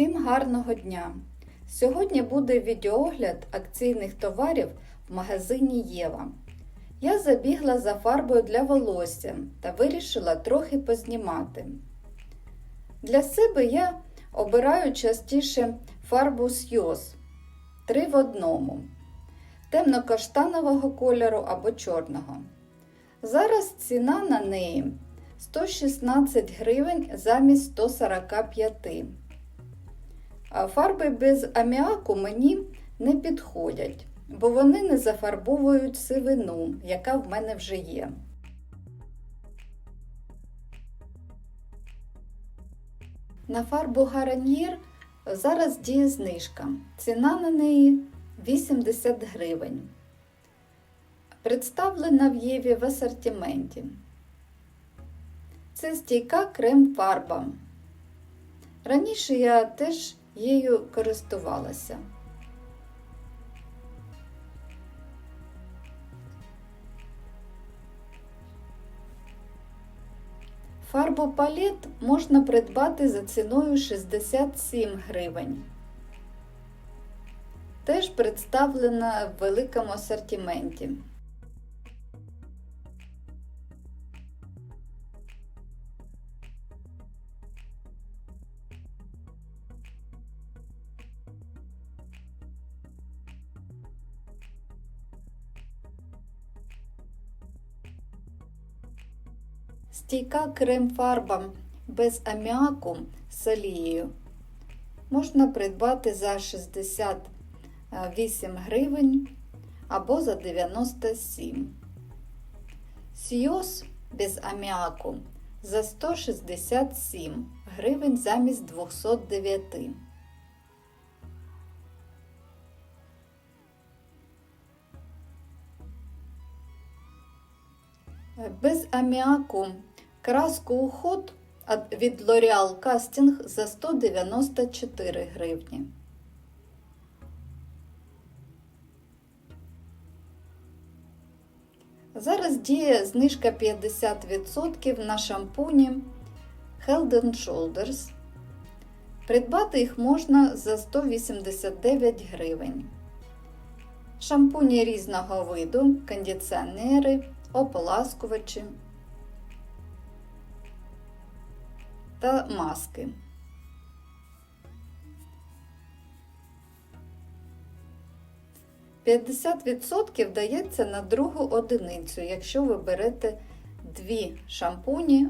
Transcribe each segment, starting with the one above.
Всім гарного дня! Сьогодні буде відеогляд акційних товарів в магазині Єва. Я забігла за фарбою для волосся та вирішила трохи познімати. Для себе я обираю частіше фарбу Сйоз 3 в одному темно-каштанового кольору або чорного. Зараз ціна на неї 116 гривень замість 145. А Фарби без аміаку мені не підходять, бо вони не зафарбовують сивину, яка в мене вже є. На фарбу Гараньєр зараз діє знижка. Ціна на неї 80 гривень. Представлена в Єві в асортименті. Це стійка крем-фарба. Раніше я теж її користувалася. Фарбу палет можна придбати за ціною 67 гривень. Теж представлена в великому асортименті. Стійка крем-фарба без аміаку з олією можна придбати за 68 гривень або за 97. Сйоз без аміаку за 167 гривень замість 209. Без аміаку краску уход від L'Oreal Casting за 194 гривні. Зараз діє знижка 50% на шампуні Head Shoulders. Придбати їх можна за 189 гривень. Шампуні різного виду, кондиціонери, ополаскувачі та маски. П'ятдесят відсотків дається на другу одиницю, якщо ви берете дві шампуні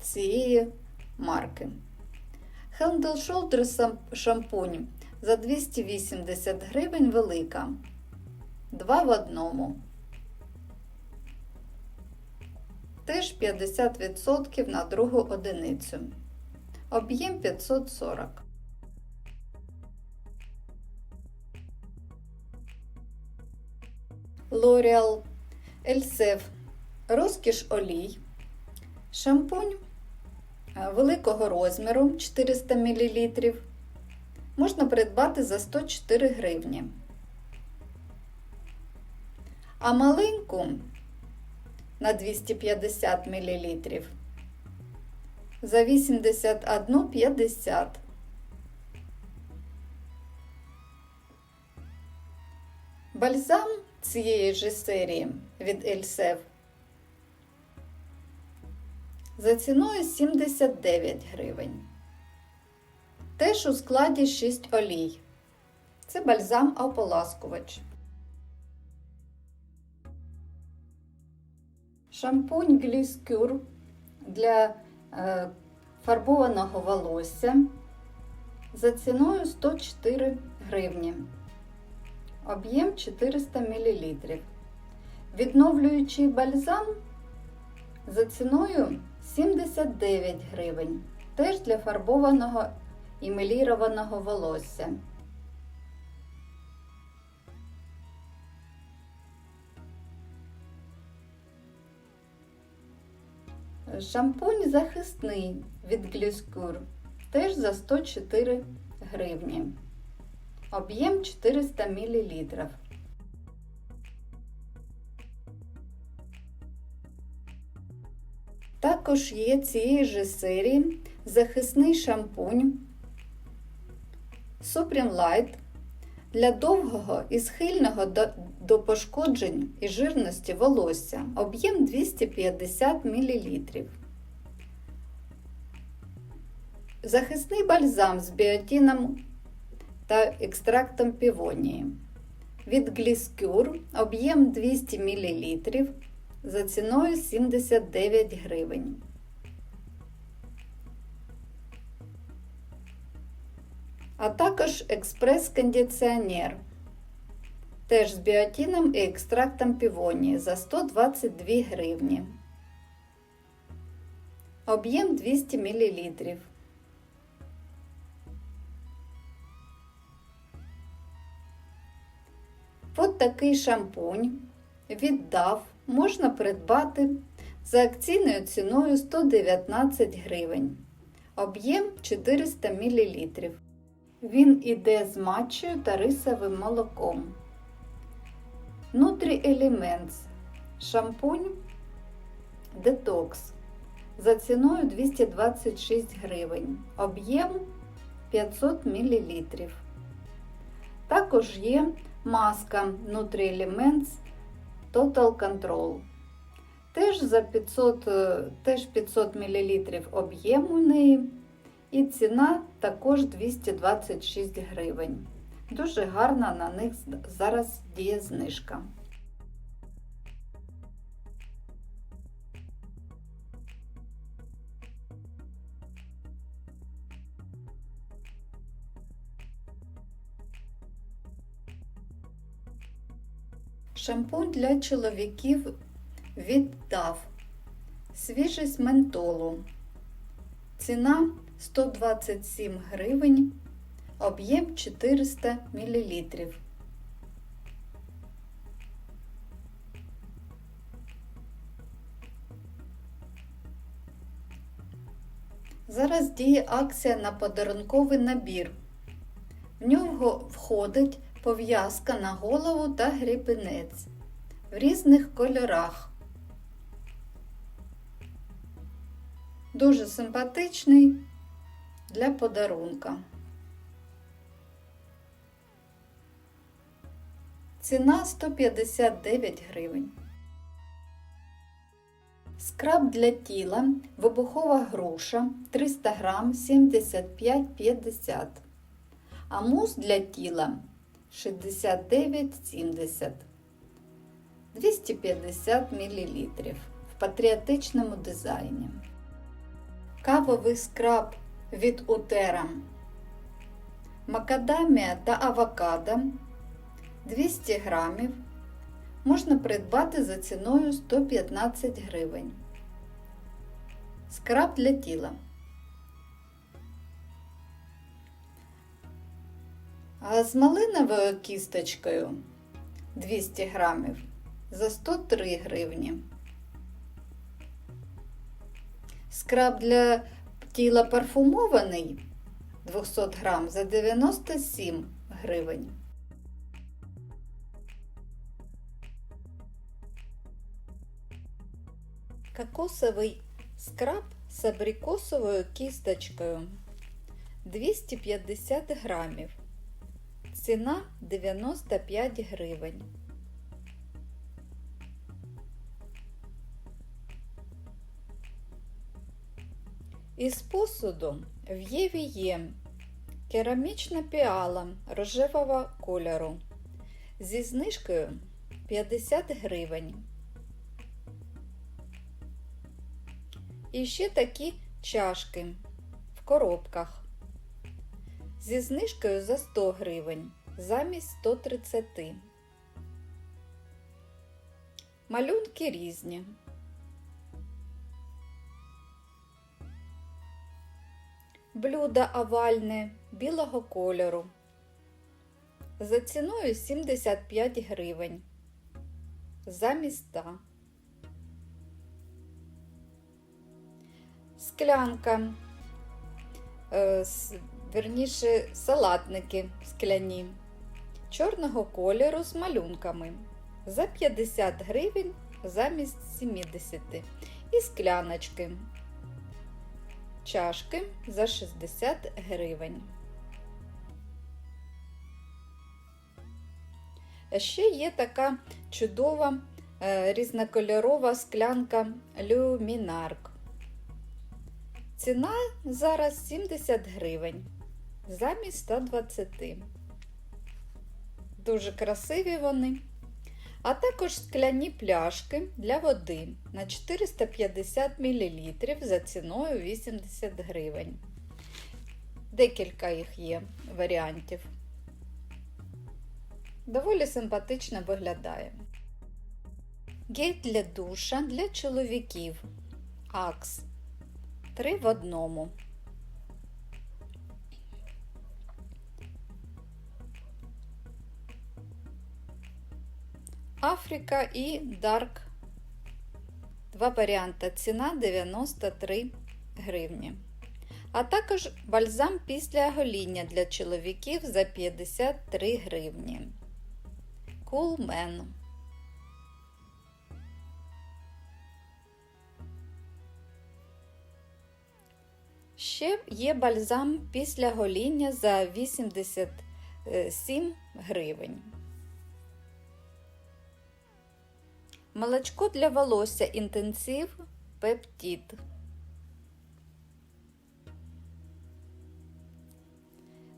цієї марки. Handle Shoulder шампунь за 280 гривень велика. Два в одному. Теж 50% на другу одиницю. Об'єм 540. L'Oreal Elsef розкіш олій. Шампунь великого розміру 400 мл. Можна придбати за 104 гривні. А маленьку на 250 мл за 81,50. Бальзам цієї ж серії від Ельсев за ціною 79 гривень. Теж у складі 6 олій. Це бальзам ополаскувач. Шампунь Гліскюр для е, фарбованого волосся за ціною 104 гривні. Об'єм 400 мл. Відновлюючий бальзам за ціною 79 гривень. Теж для фарбованого і мелірованого волосся. Шампунь захисний від Гліскур теж за 104 гривні. Об'єм 400 мл. Також є цієї ж серії захисний шампунь Supreme Light для довгого і схильного до, до пошкоджень і жирності волосся. Об'єм 250 мл. Захисний бальзам з біотином та екстрактом півонії. Від Гліскюр об'єм 200 мл за ціною 79 гривень. А також експрес-кондиціонер. Теж з біотином і екстрактом півонії за 122 гривні. Об'єм 200 мл. От такий шампунь віддав можна придбати за акційною ціною 119 гривень. Об'єм 400 мл. Він іде з матчею та рисовим молоком. Nutri Elements шампунь Detox за ціною 226 гривень. Об'єм 500 мл. Також є маска Nutri Elements Total Control. Теж за 500 теж 500 мл об'єм у неї. І ціна також 226 гривень. Дуже гарна на них зараз діє знижка. Шампунь для чоловіків від віддав. Свіжість ментолу. Ціна 127 гривень, об'єм 400 мл. Зараз діє акція на подарунковий набір. В нього входить пов'язка на голову та грібенець в різних кольорах. Дуже симпатичний для подарунка. Ціна 159 гривень. Скраб для тіла вибухова груша 300 грам 75,50 а мус для тіла 69,70 250 мл в патріотичному дизайні. Кавовий скраб від Утера. Макадамія та авокадо 200 грамів можна придбати за ціною 115 гривень. Скраб для тіла. А з малиновою кісточкою 200 грамів за 103 гривні. Скраб для тіла парфумований 200 грам за 97 гривень. Кокосовий скраб з абрикосовою кісточкою 250 грамів. Ціна 95 гривень. Із посуду в Єві є керамічна піала рожевого кольору зі знижкою 50 гривень. І ще такі чашки в коробках зі знижкою за 100 гривень замість 130. Малюнки різні. Блюдо овальне білого кольору. За ціною 75 гривень. Замість 100. Склянка. Е, верніше салатники скляні. Чорного кольору з малюнками. За 50 гривень замість 70. І скляночки чашки за 60 гривень. Ще є така чудова е, різнокольорова склянка Luminark. Ціна зараз 70 гривень замість 120. Дуже красиві вони. А також скляні пляшки для води на 450 мл за ціною 80 гривень. Декілька їх є варіантів. Доволі симпатично виглядає. Гель для душа для чоловіків. Акс. Три в одному. Африка і Дарк. Два варіанти. Ціна 93 гривні. А також бальзам після гоління для чоловіків за 53 гривні. Cool Man. Ще є бальзам після гоління за 87 гривень. Молочко для волосся інтенсив пептид.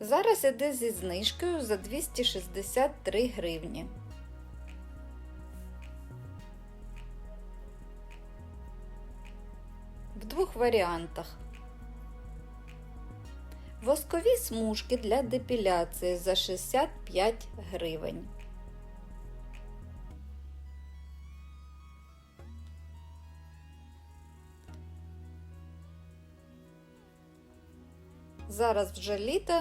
Зараз іде зі знижкою за 263 гривні. В двох варіантах. Воскові смужки для депіляції за 65 гривень. Зараз вже літо,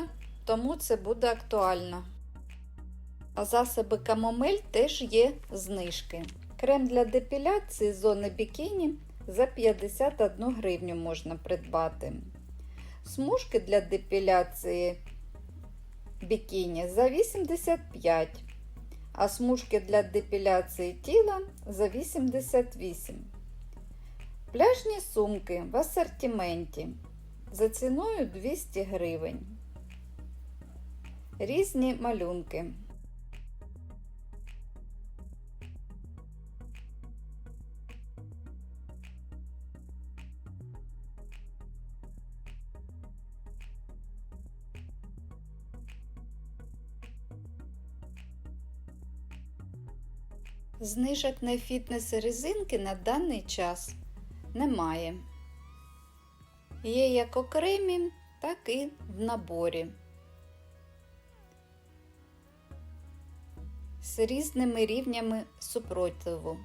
тому це буде актуально. А засоби камомель теж є знижки. Крем для депіляції зони бікіні за 51 гривню можна придбати. Смужки для депіляції бікіні за 85, а смужки для депіляції тіла за 88. Пляжні сумки в асортименті за ціною 200 гривень. Різні малюнки. Знижок на фітнес резинки на даний час немає. Є як окремі, так і в наборі. З різними рівнями супротиву.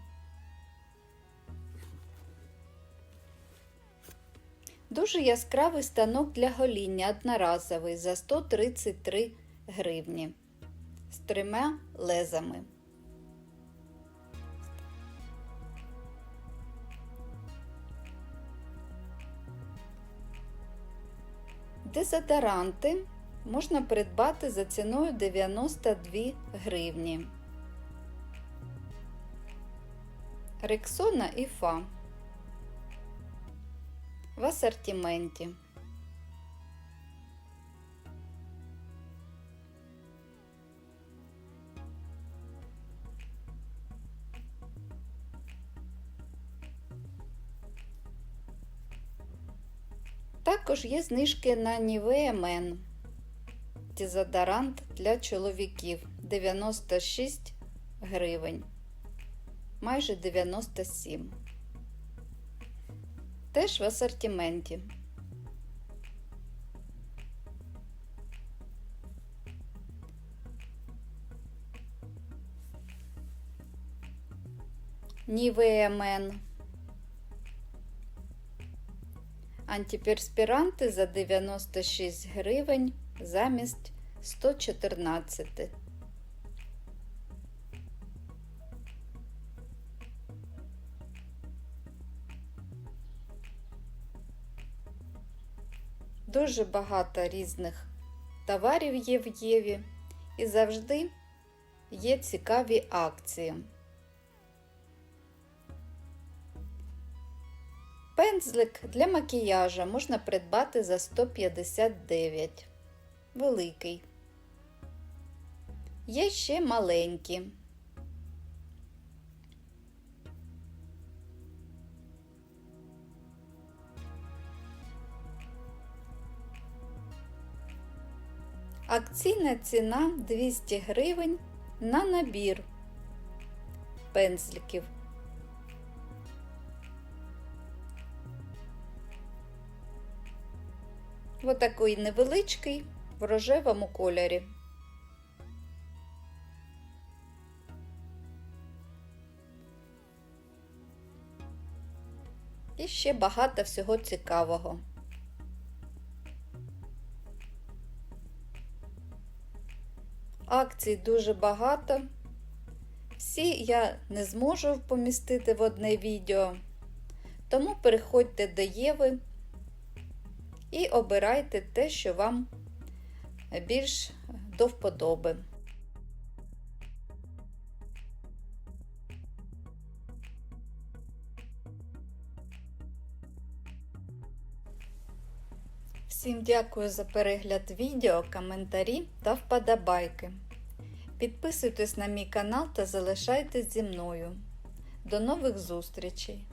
Дуже яскравий станок для гоління одноразовий за 133 гривні з трьома лезами. Дезодоранти можна придбати за ціною 92 гривні. Рексона і Фа в асортименті. Також є знижки на Nivea Men. Дезодорант для чоловіків 96 гривень. Майже 97. Теж в асортименті. Nivea Антиперспіранти за 96 гривень замість 114. Дуже багато різних товарів є в Єві і завжди є цікаві акції. Пензлик для макіяжа можна придбати за 159. Великий. Є ще маленькі. Акційна ціна 200 гривень на набір пензликів. Отакий невеличкий в рожевому кольорі. І ще багато всього цікавого. Акцій дуже багато. Всі я не зможу помістити в одне відео, тому переходьте до Єви і обирайте те, що вам більш до вподоби. Всім дякую за перегляд відео, коментарі та вподобайки. Підписуйтесь на мій канал та залишайтесь зі мною. До нових зустрічей!